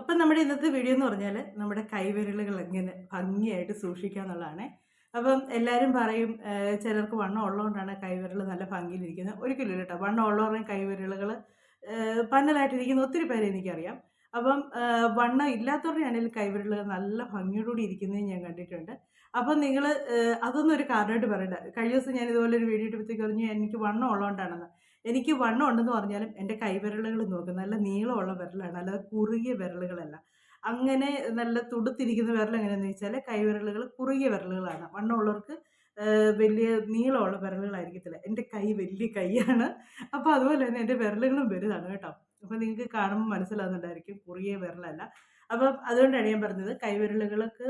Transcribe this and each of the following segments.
അപ്പം നമ്മുടെ ഇന്നത്തെ വീഡിയോ എന്ന് പറഞ്ഞാൽ നമ്മുടെ കൈവിരലുകൾ എങ്ങനെ ഭംഗിയായിട്ട് സൂക്ഷിക്കുക എന്നുള്ളതാണ്. അപ്പം എല്ലാവരും പറയും ചിലർക്ക് വണ്ണം ഉള്ളതുകൊണ്ടാണ് കൈവിരൽ നല്ല ഭംഗിയിലിരിക്കുന്നത്. ഒരിക്കലും കേട്ടോ. വണ്ണം ഉള്ളവരുടെയും കൈവിരലുകൾ പന്നലായിട്ടിരിക്കുന്ന ഒത്തിരി പേരെ എനിക്കറിയാം. അപ്പം വണ്ണം ഇല്ലാത്തവരുടെ ആണെങ്കിൽ കൈവിരലുകൾ നല്ല ഭംഗിയോടുകൂടി ഇരിക്കുന്നത് ഞാൻ കണ്ടിട്ടുണ്ട്. അപ്പം നിങ്ങൾ അതൊന്നും ഒരു കാരണമായിട്ട് പറയണ്ട. കഴിഞ്ഞ ദിവസം ഞാൻ ഇതുപോലെ ഒരു വീഡിയോ ഇട്ടപ്പോഴത്തേക്ക് പറഞ്ഞു എനിക്ക് വണ്ണം ഉള്ളതുകൊണ്ടാണെന്ന്. എനിക്ക് വണ്ണം ഉണ്ടെന്ന് പറഞ്ഞാലും എന്റെ കൈവിരലുകൾ നോക്കും നല്ല നീളമുള്ള വിരലാണ് അല്ലാതെ കുറുകിയ വിരലുകളല്ല. അങ്ങനെ നല്ല തുടുത്തിരിക്കുന്ന വിരൽ എങ്ങനെയാണെന്ന് വെച്ചാൽ കൈവിരലുകൾ കുറുകിയ വിരലുകളാണ്. വണ്ണമുള്ളവർക്ക് വലിയ നീളമുള്ള വിരലുകളായിരിക്കത്തില്ല. എന്റെ കൈ വലിയ കൈയാണ്. അപ്പോൾ അതുപോലെ തന്നെ എന്റെ വിരലുകളും വലുതാണ് കേട്ടോ. അപ്പോൾ നിങ്ങൾക്ക് കാണുമ്പോൾ മനസ്സിലാകുന്നുണ്ടായിരിക്കും കുറിയ വിരലല്ല. അപ്പോൾ അതുകൊണ്ടാണ് ഞാൻ പറഞ്ഞത് കൈവിരലുകൾക്ക്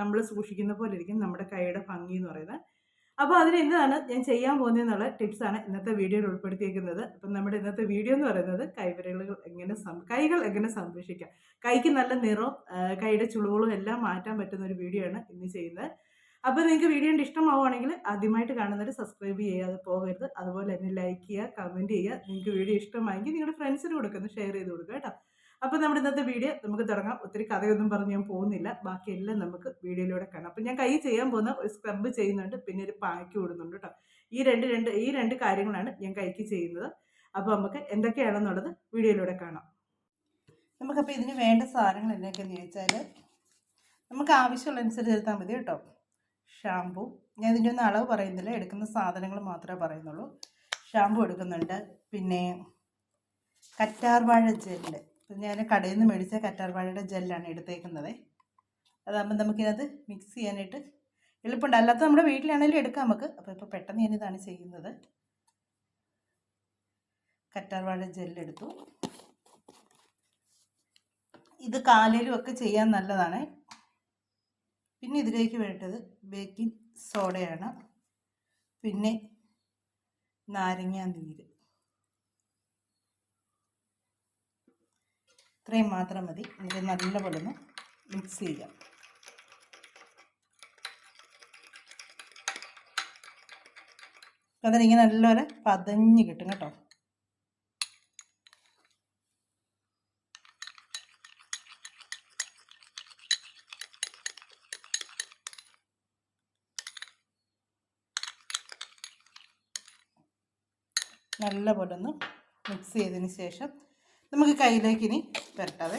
നമ്മൾ സൂക്ഷിക്കുന്ന പോലെ ഇരിക്കും നമ്മുടെ കൈയുടെ ഭംഗി എന്ന് പറയുന്നത്. അപ്പോൾ അതിന് എന്താണ് ഞാൻ ചെയ്യാൻ പോകുന്നതെന്നുള്ള ടിപ്സാണ് ഇന്നത്തെ വീഡിയോയിൽ ഉൾപ്പെടുത്തിയിരിക്കുന്നത്. അപ്പം നമ്മുടെ ഇന്നത്തെ വീഡിയോ എന്ന് പറയുന്നത് കൈവിരലുകൾ എങ്ങനെ കൈകൾ എങ്ങനെ സംരക്ഷിക്കാം. കൈക്ക് നല്ല നിറവും കൈയുടെ ചുളിവുകളും എല്ലാം മാറ്റാൻ പറ്റുന്ന ഒരു വീഡിയോ ആണ് ഇന്ന് ചെയ്യുന്നത്. അപ്പോൾ നിങ്ങൾക്ക് വീഡിയോ ഇഷ്ടമാവുകയാണെങ്കിൽ ആദ്യമായിട്ട് കാണുന്നവർ സബ്സ്ക്രൈബ് ചെയ്യാതെ പോകരുത്. അതുപോലെ തന്നെ ലൈക്ക് ചെയ്യുക കമന്റ് ചെയ്യുക. നിങ്ങൾക്ക് വീഡിയോ ഇഷ്ടമായെങ്കിൽ നിങ്ങളുടെ ഫ്രണ്ട്സിന് കൊടുക്കുന്നു ഷെയർ ചെയ്ത് കൊടുക്കുക കേട്ടോ. അപ്പോൾ നമ്മുടെ ഇന്നത്തെ വീഡിയോ നമുക്ക് തുടങ്ങാം. ഒത്തിരി കഥയൊന്നും പറഞ്ഞ് ഞാൻ പോകുന്നില്ല. ബാക്കിയെല്ലാം നമുക്ക് വീഡിയോയിലൂടെ കാണാം. അപ്പോൾ ഞാൻ കൈ ചെയ്യാൻ പോകുന്ന ഒരു സ്ക്രബ് ചെയ്യുന്നുണ്ട്. പിന്നെ ഒരു പാക്ക് വിടുന്നുണ്ട് കേട്ടോ. ഈ രണ്ട് രണ്ട് ഈ രണ്ട് കാര്യങ്ങളാണ് ഞാൻ കൈക്ക് ചെയ്യുന്നത്. അപ്പോൾ നമുക്ക് എന്തൊക്കെയാണെന്നുള്ളത് വീഡിയോയിലൂടെ കാണാം. നമുക്കപ്പോൾ ഇതിന് വേണ്ട സാധനങ്ങൾ എന്തൊക്കെയാണെന്ന് ചോദിച്ചാൽ നമുക്ക് ആവശ്യമുള്ള അനുസരിച്ച് എടുത്താൽ മതി കേട്ടോ. ഷാമ്പു ഞാൻ ഇതിന്റെ ഒന്നും അളവ് പറയുന്നില്ല. എടുക്കുന്ന സാധനങ്ങൾ മാത്രമേ പറയുന്നുള്ളൂ. ഷാമ്പു എടുക്കുന്നുണ്ട്. പിന്നെ കറ്റാർവാഴ ജെല്ല്. ഞാൻ കടയിൽ നിന്ന് മേടിച്ച കറ്റാർവാഴയുടെ ജെല്ലാണ് എടുത്തേക്കുന്നത്. അതാകുമ്പോൾ നമുക്കിതിനകത്ത് മിക്സ് ചെയ്യാനായിട്ട് എളുപ്പമുണ്ട്. അല്ലാത്ത നമ്മുടെ വീട്ടിലാണെങ്കിലും എടുക്കാം നമുക്ക്. അപ്പോൾ ഇപ്പോൾ പെട്ടെന്ന് ഞാനിതാണ് ചെയ്യുന്നത്. കറ്റാർവാഴ ജെല്ലെടുത്തു ഇത് കാലിലും ഒക്കെ ചെയ്യാൻ നല്ലതാണ്. പിന്നെ ഇതിലേക്ക് വേണ്ടത് ബേക്കിംഗ് സോഡയാണ് പിന്നെ നാരങ്ങ നീര്. ഇത്രയും മാത്രം മതി. ഇത് നല്ലപോലെ ഒന്ന് മിക്സ് ചെയ്യാം അതിനിങ്ങനെ നല്ലപോലെ പതഞ്ഞ് കിട്ടും കേട്ടോ. നല്ലപോലെ ഒന്ന് മിക്സ് ചെയ്തതിന് ശേഷം നമുക്ക് കയ്യിലേക്ക് ഇനി പുരട്ടാവേ.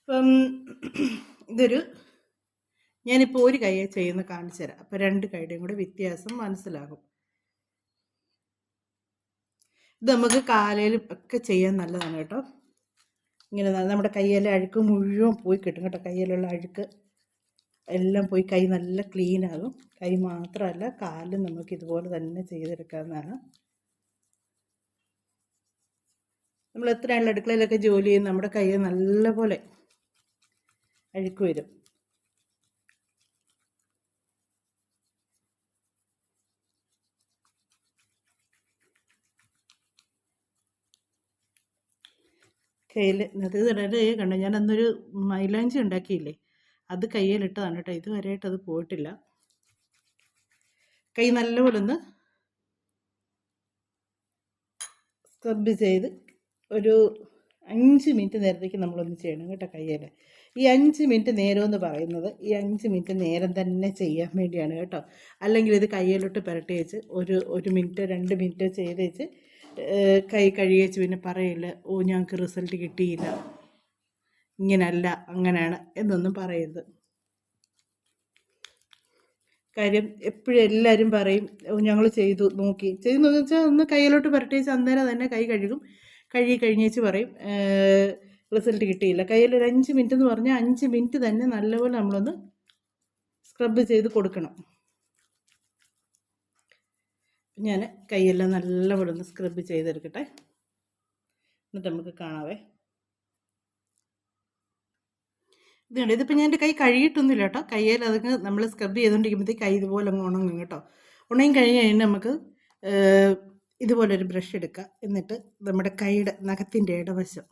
ഇപ്പം ഇതൊരു ഞാനിപ്പോൾ ഒരു കൈ ചെയ്യുന്ന കാണിച്ചു തരാം. അപ്പോൾ രണ്ട് കൈയുടെയും കൂടെ വ്യത്യാസം മനസ്സിലാകും. ഇത് നമുക്ക് കാലയിലും ഒക്കെ ചെയ്യാൻ നല്ലതാണ് കേട്ടോ. ഇങ്ങനെ നമ്മുടെ കയ്യിലെ അഴുക്ക് മുഴുവൻ പോയി കിട്ടും കേട്ടോ. കയ്യിലുള്ള അഴുക്ക്. എല്ലാം പോയി കൈ നല്ല ക്ലീൻ ആകും. കൈ മാത്രമല്ല കാലും നമുക്ക് ഇതുപോലെ തന്നെ ചെയ്തെടുക്കാവുന്നതാണ്. നമ്മൾ എത്രയാണ് അടുക്കളയിലൊക്കെ ജോലി ചെയ്യുന്ന നമ്മുടെ കൈ നല്ലപോലെ അഴുക്ക് വരും. കയ്യിൽ ഇന്നത്തെ ഇടരുത് കണ്ടോ? ഞാൻ അന്നൊരു മൈലാഞ്ചി ഉണ്ടാക്കിയില്ലേ? അത് കയ്യിലിട്ടതാണ് കേട്ടോ ഇതുവരെയായിട്ട് അത് പോയിട്ടില്ല. കൈ നല്ലപോലെ ഒന്ന് സ്ക്രബ് ചെയ്ത് ഒരു അഞ്ച് മിനിറ്റ് നേരത്തേക്ക് നമ്മളൊന്ന് ചെയ്യണം കേട്ടോ കയ്യിൽ ഈ അഞ്ച് മിനിറ്റ് നേരം എന്ന് പറയുന്നത് ഈ അഞ്ച് മിനിറ്റ് നേരം തന്നെ ചെയ്യാൻ വേണ്ടിയാണ് കേട്ടോ. അല്ലെങ്കിൽ ഇത് കയ്യിലോട്ട് പുരട്ടി വെച്ച് ഒരു ഒരു മിനിറ്റ് രണ്ട് മിനിറ്റ് ചെയ്ത് വെച്ച് കൈ കഴുകി വെച്ച് പിന്നെ പറയില്ല ഓ ഞങ്ങൾക്ക് റിസൾട്ട് കിട്ടിയില്ല. ഇങ്ങനല്ല അങ്ങനെയാണ് എന്നൊന്നും പറയരുത്. കാര്യം എപ്പോഴും എല്ലാവരും പറയും ഞങ്ങൾ ചെയ്തു നോക്കി. ചെയ്തു നോക്കി വെച്ചാൽ ഒന്ന് കയ്യിലോട്ട് പുരട്ടി വെച്ച് അന്നേരം തന്നെ കൈ കഴുകും. കഴുകി കഴിഞ്ഞേച്ച് പറയും റിസൾട്ട് കിട്ടിയില്ല. കയ്യിൽ ഒരു അഞ്ച് മിനിറ്റ് എന്ന് പറഞ്ഞാൽ അഞ്ച് മിനിറ്റ് തന്നെ നല്ലപോലെ നമ്മളൊന്ന് സ്ക്രബ് ചെയ്ത് കൊടുക്കണം. ഞാൻ കൈയെല്ലാം നല്ലപോലെ ഒന്ന് സ്ക്രബ് ചെയ്തെടുക്കട്ടെ. എന്നിട്ട് നമുക്ക് കാണാവേ. ഇത് കണ്ടോ ഇതിപ്പോൾ ഞാൻ എന്റെ കൈ കഴുകിയിട്ടൊന്നുമില്ല കേട്ടോ. കയ്യിൽ അതൊക്കെ നമ്മൾ സ്ക്രബ് ചെയ്തുകൊണ്ടിരിക്കുമ്പോഴത്തേക്ക് കൈ ഇതുപോലെ അങ്ങ് ഉണങ്ങും കേട്ടോ. ഉണങ്ങി കഴിഞ്ഞ് കഴിഞ്ഞാൽ നമുക്ക് ഇതുപോലെ ഇതുപോലൊരു ബ്രഷ് എടുക്കുക എന്നിട്ട് നമ്മുടെ കൈയുടെ നഖത്തിന്റെ ഇടവശം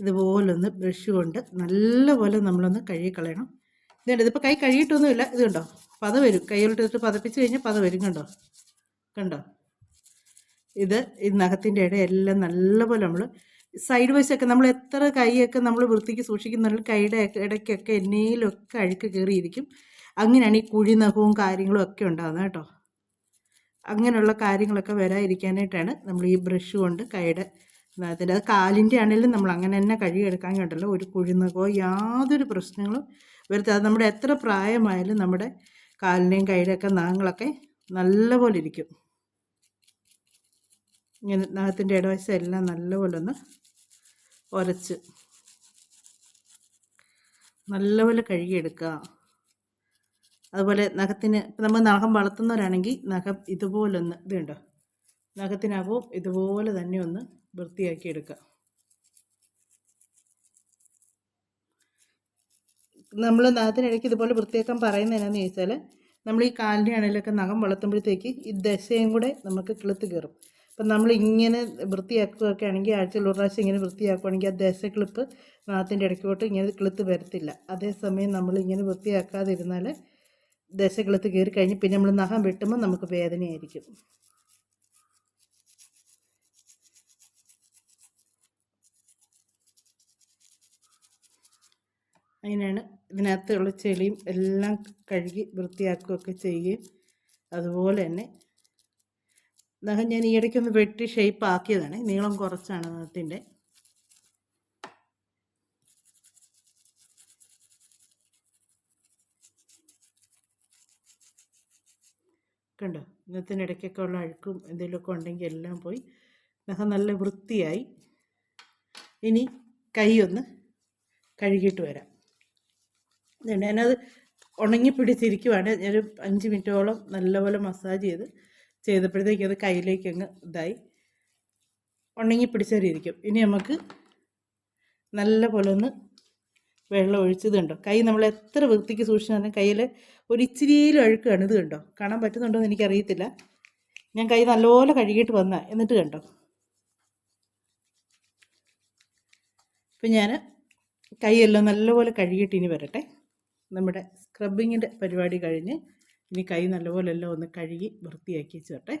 ഇതുപോലൊന്ന് ബ്രഷ് കൊണ്ട് നല്ലപോലെ നമ്മളൊന്ന് കഴുകിക്കളയണം. ഇതുണ്ട്. ഇതിപ്പോൾ കൈ കഴുകിയിട്ടൊന്നുമില്ല. ഇത് കണ്ടോ പത വരും കൈയിലോട്ട് ഇട്ട് പതപ്പിച്ച് കഴിഞ്ഞാൽ പത വരും കണ്ടോ? കണ്ടോ? ഇത് ഈ നഖത്തിന്റെ ഇടയെല്ലാം നല്ലപോലെ നമ്മൾ സൈഡ് വശമൊക്കെ നമ്മൾ എത്ര കൈയൊക്കെ നമ്മൾ വൃത്തിക്ക് സൂക്ഷിക്കുന്നുണ്ടെങ്കിൽ കൈയുടെ ഇടയ്ക്കൊക്കെ എന്നേലൊക്കെ അഴുക്ക് കയറിയിരിക്കും. അങ്ങനെയാണ് ഈ കുഴി നഖവും കാര്യങ്ങളും ഒക്കെ ഉണ്ടാകുന്നത് കേട്ടോ. അങ്ങനെയുള്ള കാര്യങ്ങളൊക്കെ വരാതിരിക്കാനായിട്ടാണ് നമ്മൾ ഈ ബ്രഷ് കൊണ്ട് കൈയുടെ അതിന്റെ അത് കാലിന്റെ ആണെങ്കിലും നമ്മൾ അങ്ങനെ തന്നെ കഴുകിയെടുക്കാൻ കണ്ടല്ലോ ഒരു കുഴിനകോ യാതൊരു പ്രശ്നങ്ങളും വരുത്താതെ നമ്മുടെ എത്ര പ്രായമായാലും നമ്മുടെ കാലിന്റെയും കൈയുടെയൊക്കെ നഖങ്ങളൊക്കെ നല്ലപോലെ ഇരിക്കും. ഇങ്ങനെ നഖത്തിന്റെ ഇടവശം എല്ലാം നല്ലപോലെ ഒന്ന് ഉരച്ച് നല്ലപോലെ കഴുകിയെടുക്കുക. അതുപോലെ നഖത്തിന് നമ്മൾ നഖം വളർത്തുന്നവരാണെങ്കിൽ നഖം ഇതുപോലൊന്ന് ഇതുണ്ടോ നഖത്തിനകവും ഇതുപോലെ തന്നെ ഒന്ന് വൃത്തിയാക്കി എടുക്കുക നമ്മൾ നഖത്തിനിടയ്ക്ക് ഇതുപോലെ വൃത്തിയാക്കാൻ പറയുന്നത് എന്നാന്ന് ചോദിച്ചാൽ നമ്മൾ ഈ കാലിന്റെ ആണെങ്കിലൊക്കെ നഖം വളർത്തുമ്പോഴത്തേക്ക് ഈ ദശയും കൂടെ നമുക്ക് കിളുത്ത് കയറും. അപ്പം നമ്മൾ ഇങ്ങനെ വൃത്തിയാക്കുകയൊക്കെ ആണെങ്കിൽ ആഴ്ചയിൽ ഒരു പ്രാവശ്യം ഇങ്ങനെ വൃത്തിയാക്കുകയാണെങ്കിൽ ആ ദശ ക്ലിപ്പ് നഖത്തിന്റെ ഇടയ്ക്കോട്ട് ഇങ്ങനെ കിളുത്ത് വരത്തില്ല. അതേസമയം നമ്മൾ ഇങ്ങനെ വൃത്തിയാക്കാതിരുന്നാൽ ദേശ കിളുത്ത് കയറി കഴിഞ്ഞ് പിന്നെ നമ്മൾ നഖം വെട്ടുമ്പോൾ നമുക്ക് വേദനയായിരിക്കും. അതിനാണ് ഇതിനകത്തുള്ള ചെളിയും എല്ലാം കഴുകി വൃത്തിയാക്കുകയൊക്കെ ചെയ്യുകയും അതുപോലെ തന്നെ നഖം ഞാൻ ഈ ഇടയ്ക്കൊന്ന് വെട്ടി ഷേപ്പ് ആക്കിയതാണ്. നീളം കുറച്ചാണ് അതിന്റെ കണ്ടോ? ഇന്നത്തിനിടയ്ക്കൊക്കെ ഉള്ള അഴുക്കും എന്തെങ്കിലുമൊക്കെ ഉണ്ടെങ്കിൽ എല്ലാം പോയി. നഖം നല്ല വൃത്തിയായി. ഇനി കൈ ഒന്ന് കഴുകിയിട്ട് വരാം. ഞാനത് ഉണങ്ങി പിടിച്ചിരിക്കുവാണ് ഞാനൊരു അഞ്ച് മിനിറ്റോളം നല്ലപോലെ മസാജ് ചെയ്ത് ചെയ്തപ്പോഴത്തേക്കും അത് കയ്യിലേക്ക് അങ്ങ് ഇതായി. ഉണങ്ങി പിടിച്ചാലിരിക്കും ഇനി നമുക്ക് നല്ല പോലെ ഒന്ന് വെള്ളം ഒഴിച്ചത് കണ്ടോ? കൈ നമ്മൾ എത്ര വൃത്തിക്ക് സൂക്ഷിച്ചാലും കയ്യിൽ ഒരു ഇച്ചിരിയിലും അഴുക്കാണ് ഇത് കണ്ടോ? കാണാൻ പറ്റുന്നുണ്ടോ എന്ന് എനിക്കറിയത്തില്ല. ഞാൻ കൈ നല്ലപോലെ കഴുകിയിട്ട് വന്ന. എന്നിട്ട് കണ്ടോ? ഇപ്പം ഞാൻ കൈയെല്ലാം നല്ലപോലെ കഴുകിയിട്ട് ഇനി വരട്ടെ. നമ്മുടെ സ്ക്രബിങ്ങിന്റെ പരിപാടി കഴിഞ്ഞ് ഇനി കൈ നല്ലപോലെ എല്ലാം ഒന്ന് കഴുകി വൃത്തിയാക്കി വെച്ചോട്ടെ.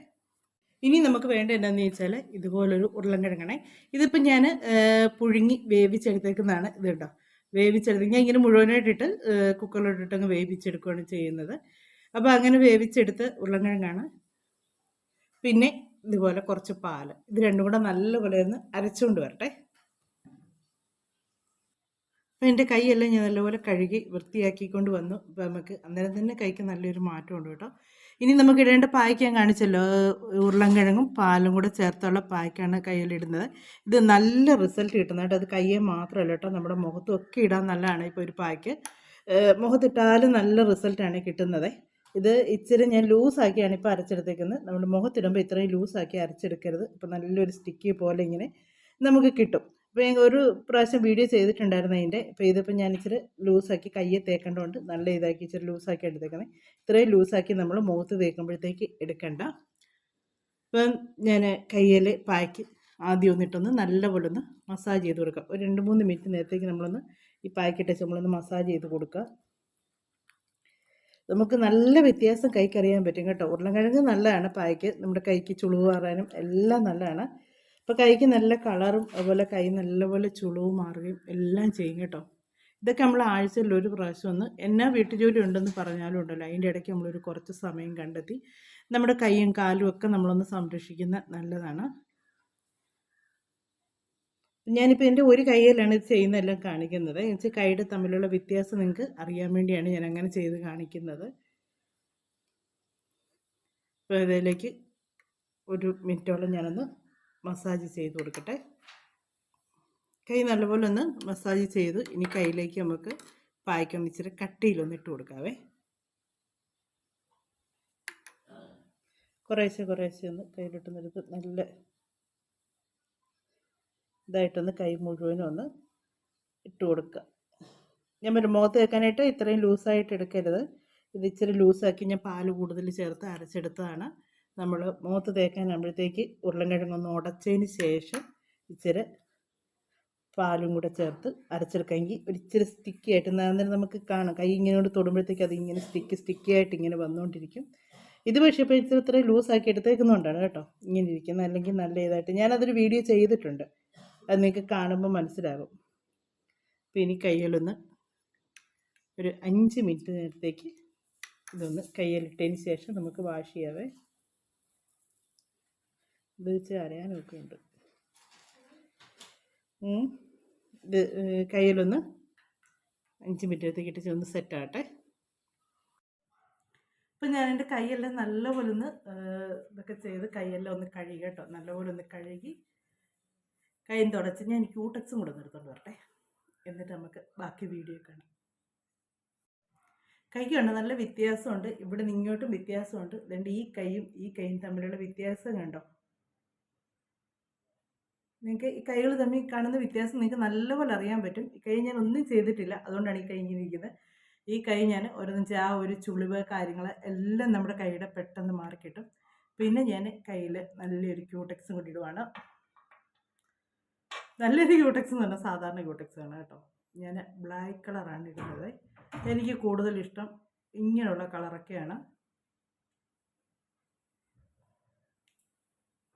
ഇനി നമുക്ക് വേണ്ട എന്താണെന്ന് ചോദിച്ചാൽ ഇതുപോലൊരു ഉരുളൻകിഴങ്ങണേ. ഇതിപ്പോൾ ഞാൻ പുഴുങ്ങി വേവിച്ചെടുത്തേക്കുന്നതാണ് ഇത് കേട്ടോ വേവിച്ചെടുത്ത് ഞാൻ ഇങ്ങനെ മുഴുവനായിട്ടിട്ട് കുക്കറിലോട്ടിട്ട് അങ്ങ് വേവിച്ചെടുക്കുകയാണ് ചെയ്യുന്നത്. അപ്പോൾ അങ്ങനെ വേവിച്ചെടുത്ത് ഉരുളൻകിഴങ്ങാണ്. പിന്നെ ഇതുപോലെ കുറച്ച് പാൽ ഇത് രണ്ടും കൂടെ നല്ലപോലെ ഒന്ന് അരച്ചുകൊണ്ട് വരട്ടെ. അപ്പോൾ എന്റെ കൈയെല്ലാം ഞാൻ നല്ലപോലെ കഴുകി വൃത്തിയാക്കിക്കൊണ്ട് വന്നു. അപ്പോൾ നമുക്ക് അന്നേരം തന്നെ കൈക്ക് നല്ലൊരു മാറ്റമുണ്ട് കേട്ടോ. ഇനി നമുക്ക് ഇടേണ്ട പായ്ക്ക് ഞാൻ കാണിച്ചല്ലോ. ഉരുളൻകിഴങ്ങും പാലും കൂടെ ചേർത്തുള്ള പായ്ക്കാണ് കയ്യിലിടുന്നത് ഇത് നല്ല റിസൾട്ട് കിട്ടുന്നത് കേട്ടോ. അത് കയ്യെ മാത്രമല്ല കേട്ടോ. നമ്മുടെ മുഖത്തൊക്കെ ഇടാൻ നല്ലതാണ് ഇപ്പോൾ ഒരു പായ്ക്ക്. മുഖത്തിട്ടാലും നല്ല റിസൾട്ടാണ് കിട്ടുന്നത്. ഇത് ഇച്ചിരി ഞാൻ ലൂസാക്കിയാണ് ഇപ്പോൾ അരച്ചെടുത്തേക്കുന്നത്. നമ്മുടെ മുഖത്തിടുമ്പോൾ ഇത്രയും ലൂസാക്കി അരച്ചെടുക്കരുത്. ഇപ്പോൾ നല്ലൊരു സ്റ്റിക്കി പോലെ ഇങ്ങനെ നമുക്ക് കിട്ടും. അപ്പോൾ ഞാൻ ഒരു പ്രാവശ്യം വീഡിയോ ചെയ്തിട്ടുണ്ടായിരുന്നു അതിന്റെ. അപ്പോൾ ഇതിപ്പോൾ ഞാൻ ഇച്ചിരി ലൂസാക്കി കയ്യെ തേക്കേണ്ടതുകൊണ്ട് നല്ല ഇതാക്കി ഇച്ചിരി ലൂസാക്കി എടുത്തേക്കുന്നത് ഇത്രയും ലൂസാക്കി നമ്മൾ മുഖത്ത് തേക്കുമ്പോഴത്തേക്ക് എടുക്കണ്ട. ഇപ്പം ഞാൻ കയ്യിൽ പായ്ക്ക് ആദ്യം ഒന്നിട്ടൊന്ന് നല്ലപോലെ ഒന്ന് മസാജ് ചെയ്ത് കൊടുക്കുക ഒരു രണ്ട് മൂന്ന് മിനിറ്റ് നേരത്തേക്ക് നമ്മളൊന്ന് ഈ പായ്ക്കിട്ട് നമ്മളൊന്ന് മസാജ് ചെയ്ത് കൊടുക്കുക. നമുക്ക് നല്ല വ്യത്യാസം കൈക്കറിയാൻ പറ്റും കേട്ടോ. ഉരുളക്കിഴങ്ങ് നല്ലതാണ് പായ്ക്ക്. നമ്മുടെ കൈക്ക് ചുളിവ് മാറാനും എല്ലാം നല്ലതാണ്. അപ്പോൾ കൈക്ക് നല്ല കളറും അതുപോലെ കൈ നല്ലപോലെ ചുളിവും മാറുകയും എല്ലാം ചെയ്യും കേട്ടോ. ഇതൊക്കെ നമ്മൾ ആഴ്ചയിൽ ഒരു പ്രാവശ്യം ഒന്ന് എന്നാ വീട്ടുജോലി ഉണ്ടെന്ന് പറഞ്ഞാലും ഉണ്ടല്ലോ. അതിന്റെ ഇടയ്ക്ക് നമ്മളൊരു കുറച്ച് സമയം കണ്ടെത്തി നമ്മുടെ കൈയും കാലും ഒക്കെ നമ്മളൊന്ന് സംരക്ഷിക്കുന്ന നല്ലതാണ്. ഞാനിപ്പോൾ എന്റെ ഒരു കൈയിലാണ് ഇത് ചെയ്യുന്നതെല്ലാം കാണിക്കുന്നത്. എന്നുവെച്ചാൽ കൈയുടെ തമ്മിലുള്ള വ്യത്യാസം നിങ്ങൾക്ക് അറിയാൻ വേണ്ടിയാണ് ഞാൻ അങ്ങനെ ചെയ്ത് കാണിക്കുന്നത്. അപ്പോൾ ഇതിലേക്ക് ഒരു മിനിറ്റോളം ഞാനൊന്ന് മസാജ് ചെയ്ത് കൊടുക്കട്ടെ. കൈ നല്ലപോലെ ഒന്ന് മസാജ് ചെയ്ത് ഇനി കയ്യിലേക്ക് നമുക്ക് പായ്ക്കൊന്ന് ഇച്ചിരി കട്ടിയിലൊന്ന് ഇട്ട് കൊടുക്കാവേ. കുറേശ്ശെ കുറേശ്ശെ ഒന്ന് കയ്യിലിട്ടുന്നെടുത്ത് നല്ല ഇതായിട്ടൊന്ന് കൈ മുഴുവനും ഒന്ന് ഇട്ട് കൊടുക്കുക ഞാൻ ഒരു മുഖത്ത് വെക്കാനായിട്ട് ഇത്രയും ലൂസായിട്ട് എടുക്കരുത്. ഇത് ഇച്ചിരി ലൂസാക്കി ഞാൻ പാൽ കൂടുതൽ ചേർത്ത് അരച്ചെടുത്തതാണ്. നമ്മൾ മുഖത്ത് തേക്കാനാകുമ്പോഴത്തേക്ക് ഉരുളൻകിഴങ്ങൊന്ന് ഉടച്ചതിന് ശേഷം ഇച്ചിരി പാലും കൂടെ ചേർത്ത് അരച്ചെടുക്കാമെങ്കിൽ ഒരു ഇച്ചിരി സ്റ്റിക്കി ആയിട്ട് അന്നേരം നമുക്ക് കാണാം. കൈ ഇങ്ങനെ തൊടുമ്പോഴത്തേക്ക് ഇങ്ങനെ സ്റ്റിക്ക് സ്റ്റിക്കി ആയിട്ട് ഇങ്ങനെ വന്നുകൊണ്ടിരിക്കും. ഇത് പക്ഷേ ഇപ്പോൾ ഇത്ര ഇത്ര ലൂസാക്കി എടുത്തേക്കുന്നതുകൊണ്ടാണ് കേട്ടോ. ഇങ്ങനെ ഇരിക്കുന്നത് അല്ലെങ്കിൽ നല്ല ഇതായിട്ട്. ഞാനതൊരു വീഡിയോ ചെയ്തിട്ടുണ്ട്. അത് നിങ്ങൾക്ക് കാണുമ്പോൾ മനസ്സിലാകും. അപ്പോൾ ഇനി കൈകളൊന്ന് ഒരു അഞ്ച് മിനിറ്റ് നേരത്തേക്ക് ഇതൊന്ന് കയ്യിലിട്ടതിന് ശേഷം നമുക്ക് വാഷ് ചെയ്യാവേ. ഇത് കരയാനൊക്കെ ഉണ്ട്. ഇത് കയ്യിലൊന്ന് അഞ്ച് മിനിറ്റത്തേക്ക് ഇട്ടിച്ച് ഒന്ന് സെറ്റ് ആകട്ടെ അപ്പം ഞാൻ എന്റെ കൈയെല്ലാം നല്ലപോലെ ഒന്ന് ഇതൊക്കെ ചെയ്ത് കൈയെല്ലാം ഒന്ന് കഴുകി കേട്ടോ. നല്ലപോലെ ഒന്ന് കഴുകി കൈയും തുടച്ച് ഞാൻ എനിക്ക് ഊട്ടക്സും കൂടെ നിർത്തോണ്ട് വരട്ടെ. എന്നിട്ട് നമുക്ക് ബാക്കി വീഡിയോ കാണാം. കൈക്കുണ്ട് നല്ല വ്യത്യാസമുണ്ട്. ഇവിടെ നിന്ന് ഇങ്ങോട്ടും വ്യത്യാസമുണ്ട്. അതുകൊണ്ട് ഈ കൈയും ഈ കൈയും തമ്മിലുള്ള വ്യത്യാസം കണ്ടോ? നിങ്ങൾക്ക് ഈ കൈകൾ തമ്മിൽ കാണുന്ന വ്യത്യാസം നിങ്ങൾക്ക് നല്ലപോലെ അറിയാൻ പറ്റും. ഈ കൈ ഞാൻ ഒന്നും ചെയ്തിട്ടില്ല. അതുകൊണ്ടാണ് ഈ കൈ ഇങ്ങനെ ഇരിക്കുന്നത് ഈ കൈ ഞാൻ ഓരോന്ന് ആ ഒരു ചുളിവ് കാര്യങ്ങൾ എല്ലാം നമ്മുടെ കൈയുടെ പെട്ടെന്ന് മാറിക്കിട്ടും പിന്നെ ഞാൻ കയ്യിൽ നല്ലൊരു ക്യൂടെക്സും കൂടി നല്ലൊരു ക്യൂടെക്സ് എന്ന് പറഞ്ഞാൽ സാധാരണ ക്യൂടെക്സ് ആണ് കേട്ടോ. ഞാൻ ബ്ലാക്ക് കളറാണ് ഇടുന്നത്. എനിക്ക് കൂടുതൽ ഇഷ്ടം ഇങ്ങനെയുള്ള കളറൊക്കെയാണ്.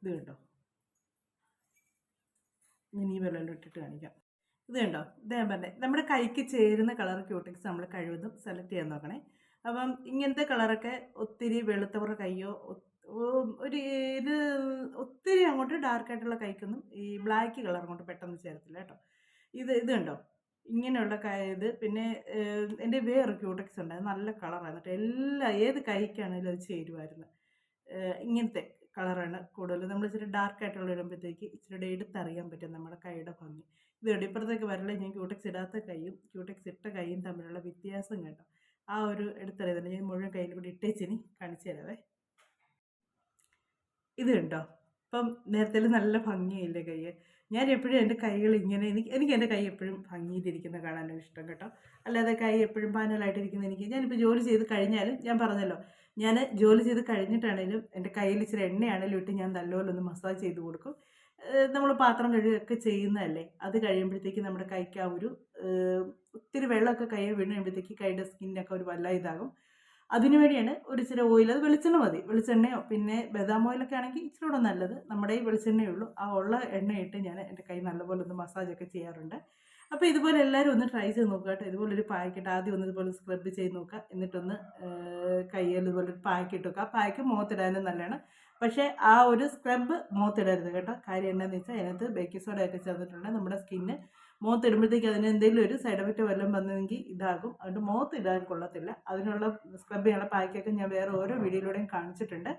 ഇത് കണ്ടോ? ഈ വെള്ളം ഇട്ടിട്ട് കാണിക്കാം. ഇത് കണ്ടോ? ഇത് ഞാൻ പറഞ്ഞേ നമ്മുടെ കൈക്ക് ചേരുന്ന കളർ ക്യൂട്ടിക്സ് നമ്മൾ കഴിവതും സെലക്ട് ചെയ്യാൻ നോക്കണേ. അപ്പം ഇങ്ങനത്തെ കളറൊക്കെ ഒത്തിരി വെളുത്തവരുടെ കൈയോ ഒരു ഇത് ഒത്തിരി അങ്ങോട്ട് ഡാർക്കായിട്ടുള്ള കൈക്കൊന്നും ഈ ബ്ലാക്ക് കളർ അങ്ങോട്ട് പെട്ടെന്ന് ചേരത്തില്ല കേട്ടോ. ഇത് ഇത് കണ്ടോ? ഇങ്ങനെയുള്ള ഇത് പിന്നെ എന്റെ വേറെ ക്യൂട്ടക്സ് ഉണ്ടായിരുന്നു നല്ല കളറാണ് കേട്ടോ. എല്ലാ ഏത് കൈക്കാണെങ്കിലും അത് ചേരുമായിരുന്നു ഇങ്ങനത്തെ കളറാണ് കൂടുതൽ നമ്മൾ ഇച്ചിരി ഡാർക്ക് ആയിട്ടുള്ള ഇടുമ്പോഴത്തേക്ക് ഇച്ചിരി എടുത്തറിയാൻ പറ്റും നമ്മുടെ കൈയുടെ ഭംഗി. ഇത് എടുപ്പുറത്തേക്ക് വരല ഞാൻ ക്യൂടെക്സ് ഇടാത്ത കൈയും ക്യൂടെക്സ് ഇട്ട കൈയും തമ്മിലുള്ള വ്യത്യാസം കേട്ടോ. ആ ഒരു എടുത്തറിയുന്നുണ്ട്. ഞാൻ മുഴുവൻ കയ്യിൽ കൂടി ഇട്ടേച്ചിനി കാണിച്ചു തരാവേ. ഇത് കണ്ടോ? ഇപ്പം നേരത്തെ നല്ല ഭംഗിയില്ലേ കൈ ഞാൻ എപ്പോഴും എന്റെ കൈകൾ ഇങ്ങനെ എനിക്ക് എനിക്ക് എന്റെ കൈ എപ്പോഴും ഭംഗിയിലിരിക്കുന്ന കാണാനും ഇഷ്ടം കേട്ടോ. അല്ലാതെ കൈ എപ്പോഴും പാനലായിട്ടിരിക്കുന്ന എനിക്ക് ഞാനിപ്പോൾ ജോലി ചെയ്ത് കഴിഞ്ഞാലും ഞാൻ പറഞ്ഞല്ലോ ഞാൻ ജോലി ചെയ്ത് കഴിഞ്ഞിട്ടാണെങ്കിലും എന്റെ കയ്യിൽ ഇച്ചിരി എണ്ണയാണേലും ഇട്ട് ഞാൻ നല്ലപോലെ ഒന്ന് മസാജ് ചെയ്ത് കൊടുക്കും. നമ്മൾ പാത്രം കഴുകുകയൊക്കെ ചെയ്യുന്നതല്ലേ? അത് കഴിയുമ്പോഴത്തേക്ക് നമ്മുടെ കൈക്ക് ആ ഒരു ഒത്തിരി വെള്ളമൊക്കെ കൈ വീണ് കഴിയുമ്പോഴത്തേക്ക് കൈയുടെ സ്കിന്നൊക്കെ ഒരു വല്ല ഇതാകും. അതിനു വേണ്ടിയാണ് ഒരു ഇച്ചിരി ഓയിൽ അത് വെളിച്ചെണ്ണ മതി. വെളിച്ചെണ്ണയോ പിന്നെ ബദാം ഓയിലൊക്കെ ആണെങ്കിൽ ഇച്ചിരി കൂടെ നല്ലത്. നമ്മുടെ ഈ വെളിച്ചെണ്ണയേ ഉള്ളൂ. ആ ഉള്ള എണ്ണയിട്ട് ഞാൻ എന്റെ കൈ നല്ലപോലെ ഒന്ന് മസാജൊക്കെ ചെയ്യാറുണ്ട്. അപ്പോൾ ഇതുപോലെ എല്ലാവരും ഒന്ന് ട്രൈ ചെയ്ത് നോക്കുക കേട്ടോ. ഇതുപോലൊരു പാക്കറ്റ് ആദ്യം ഒന്ന് ഇതുപോലെ സ്ക്രബ് ചെയ്ത് നോക്കുക എന്നിട്ടൊന്ന് കയ്യിൽ ഇതുപോലെ ഒരു പാക്കറ്റ് വെക്കുക ആ പാക്ക് മുഖത്തിടാനും നല്ലതാണ്. പക്ഷേ ആ ഒരു സ്ക്രബ് മുഖത്തിടരുത് കേട്ടോ. കാര്യം എന്താണെന്ന് വെച്ചാൽ അതിനകത്ത് ബേക്കിംഗ് സോഡയൊക്കെ ഒക്കെ ചേർത്തിട്ടുണ്ട് നമ്മുടെ സ്കിന്ന് മുഖത്തിടുമ്പോഴത്തേക്ക് അതിന് എന്തെങ്കിലും ഒരു സൈഡ് എഫക്റ്റ് വല്ലതും വന്നെങ്കിൽ ഇതാകും. അതുകൊണ്ട് മുഖത്ത് ഇടാൻ കൊള്ളത്തില്ല. അതിനുള്ള സ്ക്രബ് ചെയ്യാനുള്ള പാക്കൊക്കെ ഞാൻ വേറെ ഓരോ വീഡിയോയിലൂടെയും കാണിച്ചിട്ടുണ്ട്.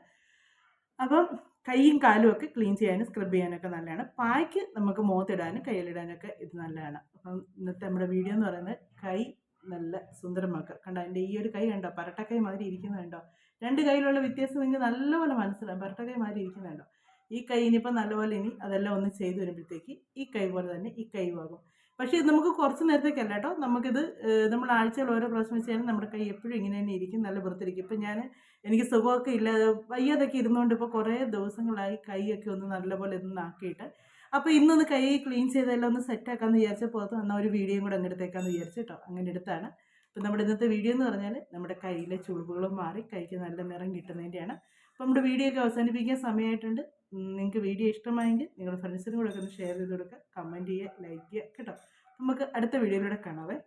അപ്പം കൈയും കാലും ഒക്കെ ക്ലീൻ ചെയ്യാനും സ്ക്രബ് ചെയ്യാനൊക്കെ നല്ലതാണ്. പായ്ക്ക് നമുക്ക് മുഖത്തിടാനും കയ്യിലിടാനൊക്കെ ഇത് നല്ലതാണ്. അപ്പം ഇന്നത്തെ നമ്മുടെ വീഡിയോ എന്ന് പറയുന്നത് കൈ നല്ല സുന്ദരമാക്കുക. കണ്ടോ എന്റെ ഈ ഒരു കൈ കണ്ടോ പരട്ടക്കൈ മാതിരി ഇരിക്കുന്നുണ്ടോ രണ്ട് കൈയിലുള്ള വ്യത്യാസം നിങ്ങൾക്ക് നല്ലപോലെ മനസ്സിലാവും. പരട്ടക്കൈ മാതിരി ഇരിക്കുന്നുണ്ടോ ഈ കൈ ഇനിയിപ്പോൾ നല്ലപോലെ ഇനി അതെല്ലാം ഒന്ന് ചെയ്തു വരുമ്പോഴത്തേക്ക് ഈ കൈ പോലെ തന്നെ ഈ കൈ ആകും. പക്ഷേ ഇത് നമുക്ക് കുറച്ച് നേരത്തേക്കല്ല കേട്ടോ. നമുക്കിത് നമ്മൾ ആഴ്ചയിൽ ഓരോ പ്രാവശ്യം വെച്ചാലും നമ്മുടെ കൈ എപ്പോഴും ഇങ്ങനെ തന്നെ ഇരിക്കും നല്ല വൃത്തിരിക്കും ഇപ്പം ഞാൻ എനിക്ക് സുഖമൊക്കെ ഇല്ലാതെ വയ്യാതൊക്കെ ഇരുന്നുകൊണ്ട് ഇപ്പോൾ കുറേ ദിവസങ്ങളായി കൈയൊക്കെ ഒന്ന് നല്ലപോലെ ഒന്ന് ആക്കിയിട്ട് അപ്പോൾ ഇന്നൊന്ന് കൈ ക്ലീൻ ചെയ്തെല്ലാം ഒന്ന് സെറ്റാക്കാമെന്ന് വിചാരിച്ചപ്പോൾ അത് എന്നാൽ ഒരു വീഡിയോയും കൂടെ അങ്ങ് വിചാരിച്ചിട്ടോ വിചാരിച്ചു അങ്ങനെ എടുത്താണ്. അപ്പോൾ നമ്മുടെ ഇന്നത്തെ വീഡിയോ എന്ന് പറഞ്ഞാൽ നമ്മുടെ കയ്യിലെ ചുളിവുകളും മാറി കൈക്ക് നല്ല നിറം കിട്ടുന്നതിന്റെയാണ് അപ്പോൾ നമ്മുടെ വീഡിയോ ഒക്കെ അവസാനിപ്പിക്കാൻ സമയമായിട്ടുണ്ട് നിങ്ങൾക്ക് വീഡിയോ ഇഷ്ടമായെങ്കിൽ നിങ്ങളുടെ ഫ്രണ്ട്സിനും കൂടെ ഒന്ന് ഷെയർ ചെയ്ത് കൊടുക്കുക. കമന്റ് ചെയ്യുക ലൈക്ക് ചെയ്യുക കേട്ടോ. നമുക്ക് അടുത്ത വീഡിയോയിലൂടെ കാണാവേ.